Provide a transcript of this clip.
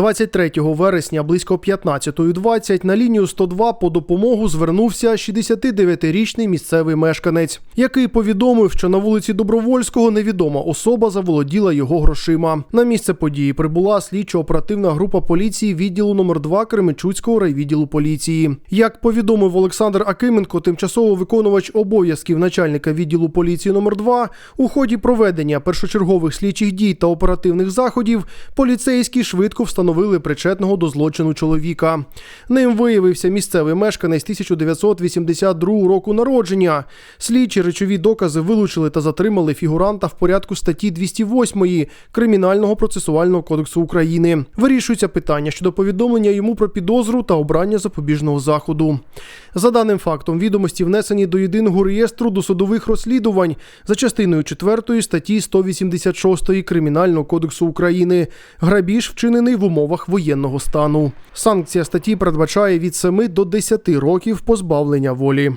23 вересня близько 15.20 на лінію 102 по допомогу звернувся 69-річний місцевий мешканець, який повідомив, що на вулиці Добровольського невідома особа заволоділа його грошима. На місце події прибула слідчо-оперативна група поліції відділу номер 2 Кременчуцького райвідділу поліції. Як повідомив Олександр Акименко, тимчасово виконувач обов'язків начальника відділу поліції номер 2 у ході проведення першочергових слідчих дій та оперативних заходів поліцейські швидко встановили причетного до злочину чоловіка. Ним виявився місцевий мешканець 1982 року народження. Слідчі речові докази вилучили та затримали фігуранта в порядку статті 208 Кримінального процесуального кодексу України. Вирішується питання щодо повідомлення йому про підозру та обрання запобіжного заходу. За даним фактом, відомості внесені до єдиного реєстру досудових розслідувань за частиною 4 статті 186 Кримінального кодексу України. Грабіж вчинений в умовах воєнного стану. Санкція статті передбачає від 7 до 10 років позбавлення волі.